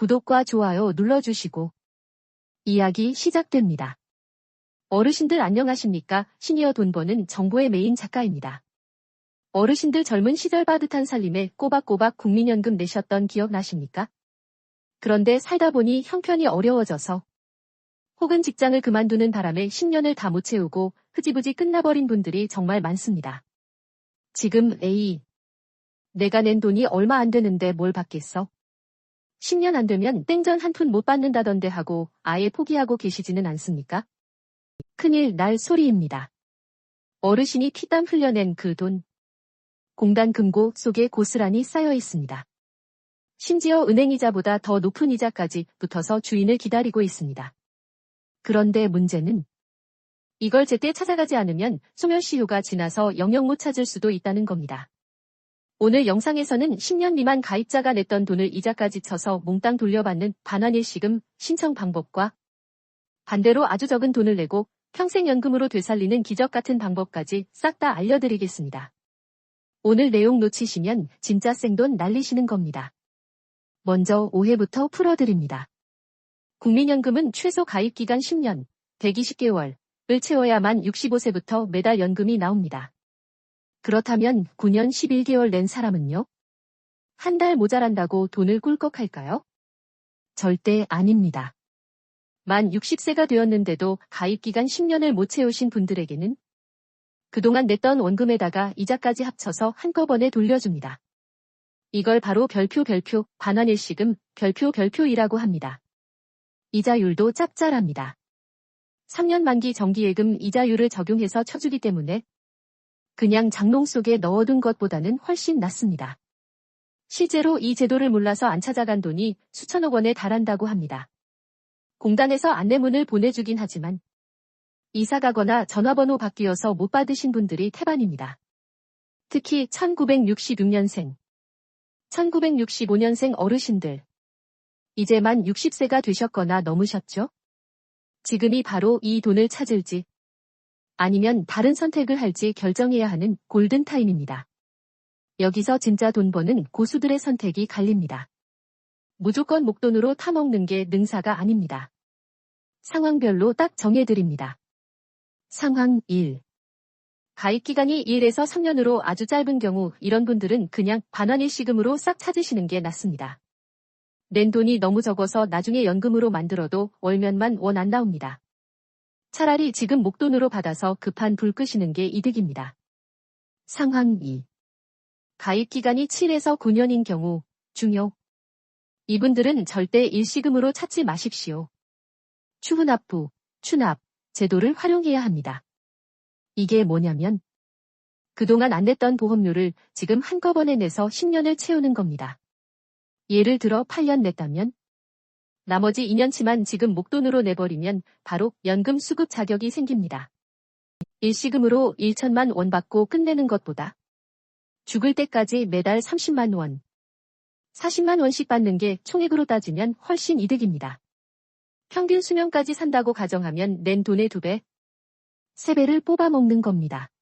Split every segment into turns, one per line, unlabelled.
구독과 좋아요 눌러주시고 이야기 시작됩니다. 어르신들 안녕하십니까? 시니어 돈 버는 정보의 메인 작가입니다. 어르신들 젊은 시절 빠듯한 살림에 꼬박꼬박 국민연금 내셨던 기억 나십니까? 그런데 살다 보니 형편이 어려워져서 혹은 직장을 그만두는 바람에 10년을 다 못 채우고 흐지부지 끝나버린 분들이 정말 많습니다. 지금 A. 내가 낸 돈이 얼마 안 되는데 뭘 받겠어? 10년 안 되면 땡전 한 푼 못 받는다던데 하고 아예 포기하고 계시지는 않습니까? 큰일 날 소리입니다. 어르신이 피땀 흘려낸 그 돈. 공단 금고 속에 고스란히 쌓여 있습니다. 심지어 은행이자보다 더 높은 이자까지 붙어서 주인을 기다리고 있습니다. 그런데 문제는 이걸 제때 찾아가지 않으면 소멸시효가 지나서 영영 못 찾을 수도 있다는 겁니다. 오늘 영상에서는 10년 미만 가입자가 냈던 돈을 이자까지 쳐서 몽땅 돌려받는 반환일시금 신청 방법과 반대로 아주 적은 돈을 내고 평생연금으로 되살리는 기적 같은 방법까지 싹 다 알려드리겠습니다. 오늘 내용 놓치시면 진짜 생돈 날리시는 겁니다. 먼저 오해부터 풀어드립니다. 국민연금은 최소 가입기간 10년, 120개월, 을 채워야만 65세부터 매달 연금이 나옵니다. 그렇다면 9년 11개월 낸 사람은요? 한 달 모자란다고 돈을 꿀꺽할까요? 절대 아닙니다. 만 60세가 되었는데도 가입기간 10년을 못 채우신 분들에게는 그동안 냈던 원금에다가 이자까지 합쳐서 한꺼번에 돌려줍니다. 이걸 바로 별표 별표 반환일시금 별표 별표이라고 합니다. 이자율도 짭짤합니다. 3년 만기 정기예금 이자율을 적용해서 쳐주기 때문에 그냥 장롱 속에 넣어둔 것보다는 훨씬 낫습니다. 실제로 이 제도를 몰라서 안 찾아간 돈이 수천억 원에 달한다고 합니다. 공단에서 안내문을 보내주긴 하지만 이사 가거나 전화번호 바뀌어서 못 받으신 분들이 태반입니다. 특히 1966년생, 1965년생 어르신들, 이제 만 60세가 되셨거나 넘으셨죠? 지금이 바로 이 돈을 찾을지 아니면 다른 선택을 할지 결정해야 하는 골든타임입니다. 여기서 진짜 돈 버는 고수들의 선택이 갈립니다. 무조건 목돈으로 타먹는 게 능사가 아닙니다. 상황별로 딱 정해드립니다. 상황 1. 가입 기간이 1에서 3년으로 아주 짧은 경우 이런 분들은 그냥 반환일시금으로 싹 찾으시는 게 낫습니다. 낸 돈이 너무 적어서 나중에 연금으로 만들어도 월면만 원 안 나옵니다. 차라리 지금 목돈으로 받아서 급한 불 끄시는 게 이득입니다. 상황 2. 가입 기간이 7에서 9년인 경우 중요. 이분들은 절대 일시금으로 찾지 마십시오. 추후납부, 추납, 제도를 활용해야 합니다. 이게 뭐냐면 그동안 안 냈던 보험료를 지금 한꺼번에 내서 10년을 채우는 겁니다. 예를 들어 8년 냈다면 나머지 2년치만 지금 목돈으로 내버리면 바로 연금 수급 자격이 생깁니다. 일시금으로 1천만 원 받고 끝내는 것보다 죽을 때까지 매달 30만 원, 40만 원씩 받는 게 총액으로 따지면 훨씬 이득입니다. 평균 수명까지 산다고 가정하면 낸 돈의 두 배, 세 배를 뽑아먹는 겁니다.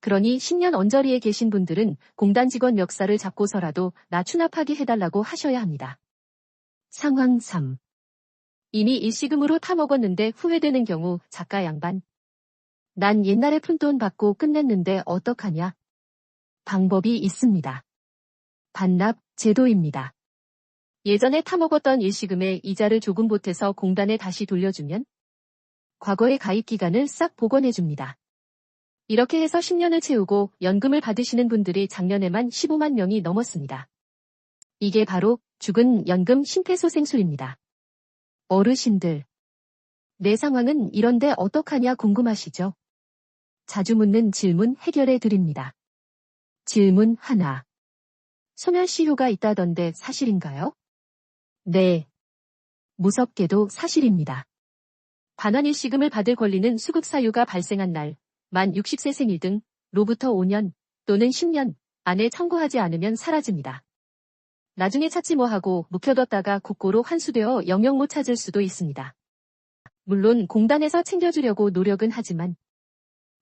그러니 10년 언저리에 계신 분들은 공단 직원 멱살을 잡고서라도 나 추납하게 해달라고 하셔야 합니다. 상황 3. 이미 일시금으로 타먹었는데 후회되는 경우 작가 양반. 난 옛날에 푼돈 받고 끝냈는데 어떡하냐? 방법이 있습니다. 반납 제도입니다. 예전에 타먹었던 일시금에 이자를 조금 보태서 공단에 다시 돌려주면 과거의 가입 기간을 싹 복원해줍니다. 이렇게 해서 10년을 채우고 연금을 받으시는 분들이 작년에만 15만 명이 넘었습니다. 이게 바로 죽은 연금 심폐소생술입니다. 어르신들. 내 상황은 이런데 어떡하냐 궁금하시죠? 자주 묻는 질문 해결해 드립니다. 질문 하나. 소멸시 효가 있다던데 사실인가요? 네. 무섭게도 사실입니다. 반환일시금을 받을 권리는 수급사유가 발생한 날, 만 60세 생일 등 로부터 5년 또는 10년 안에 청구하지 않으면 사라집니다. 나중에 찾지 뭐하고 묵혀뒀다가 국고로 환수되어 영영 못 찾을 수도 있습니다. 물론 공단에서 챙겨주려고 노력은 하지만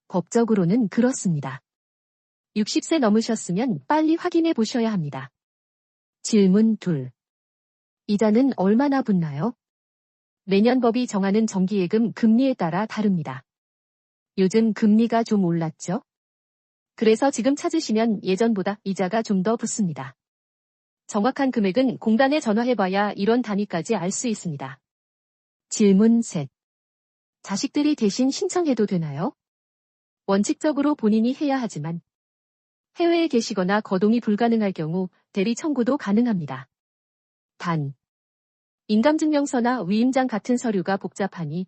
법적으로는 그렇습니다. 60세 넘으셨으면 빨리 확인해 보셔야 합니다. 질문 둘. 이자는 얼마나 붙나요? 매년 법이 정하는 정기예금 금리에 따라 다릅니다. 요즘 금리가 좀 올랐죠? 그래서 지금 찾으시면 예전보다 이자가 좀 더 붙습니다. 정확한 금액은 공단에 전화해봐야 이런 단위까지 알 수 있습니다. 질문 셋. 자식들이 대신 신청해도 되나요? 원칙적으로 본인이 해야 하지만 해외에 계시거나 거동이 불가능할 경우 대리 청구도 가능합니다. 단, 인감증명서나 위임장 같은 서류가 복잡하니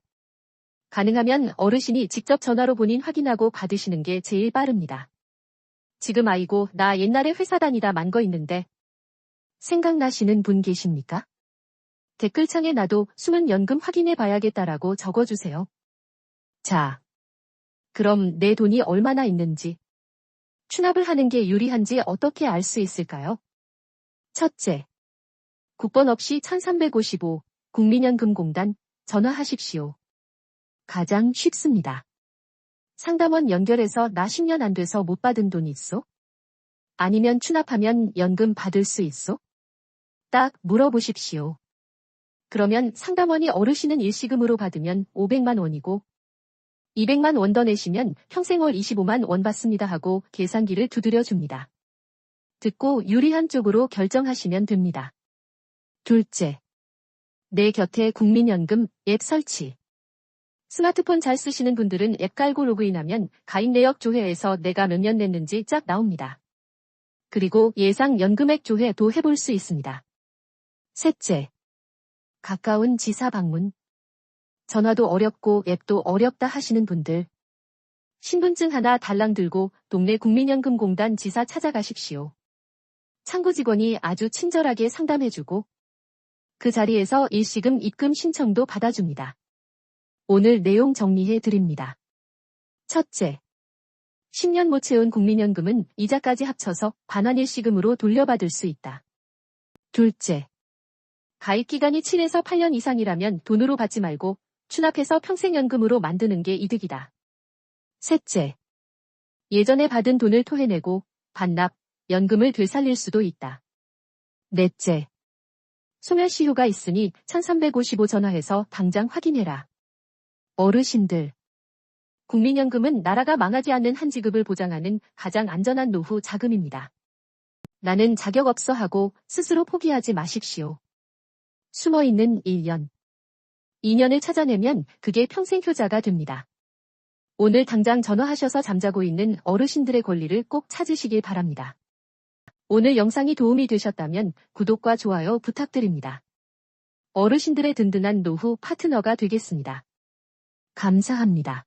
가능하면 어르신이 직접 전화로 본인 확인하고 받으시는 게 제일 빠릅니다. 지금 아이고 나 옛날에 회사 다니다 만 거 있는데 생각나시는 분 계십니까? 댓글창에 나도 숨은 연금 확인해 봐야겠다라고 적어주세요. 자, 그럼 내 돈이 얼마나 있는지, 추납을 하는 게 유리한지 어떻게 알 수 있을까요? 첫째, 국번 없이 1355 국민연금공단 전화하십시오. 가장 쉽습니다. 상담원 연결해서 나 10년 안 돼서 못 받은 돈 있어? 아니면 추납하면 연금 받을 수 있어? 딱 물어보십시오. 그러면 상담원이 어르신은 일시금으로 받으면 500만 원이고 200만 원 더 내시면 평생월 25만 원 받습니다 하고 계산기를 두드려 줍니다. 듣고 유리한 쪽으로 결정하시면 됩니다. 둘째. 내 곁에 국민연금 앱 설치. 스마트폰 잘 쓰시는 분들은 앱 깔고 로그인하면 가입 내역 조회에서 내가 몇 년 냈는지 쫙 나옵니다. 그리고 예상 연금액 조회도 해볼 수 있습니다. 셋째. 가까운 지사 방문. 전화도 어렵고 앱도 어렵다 하시는 분들. 신분증 하나 달랑 들고 동네 국민연금공단 지사 찾아가십시오. 창구 직원이 아주 친절하게 상담해주고 그 자리에서 일시금 입금 신청도 받아줍니다. 오늘 내용 정리해 드립니다. 첫째. 10년 못 채운 국민연금은 이자까지 합쳐서 반환 일시금으로 돌려받을 수 있다. 둘째. 가입 기간이 7에서 8년 이상이라면 돈으로 받지 말고 추납해서 평생연금으로 만드는 게 이득이다. 셋째. 예전에 받은 돈을 토해내고 반납, 연금을 되살릴 수도 있다. 넷째. 소멸시 효가 있으니 1355 전화해서 당장 확인해라. 어르신들. 국민연금은 나라가 망하지 않는 한 지급을 보장하는 가장 안전한 노후 자금입니다. 나는 자격 없어 하고 스스로 포기하지 마십시오. 숨어있는 1년. 2년을 찾아내면 그게 평생 효자가 됩니다. 오늘 당장 전화하셔서 잠자고 있는 어르신들의 권리를 꼭 찾으시길 바랍니다. 오늘 영상이 도움이 되셨다면 구독과 좋아요 부탁드립니다. 어르신들의 든든한 노후 파트너가 되겠습니다. 감사합니다.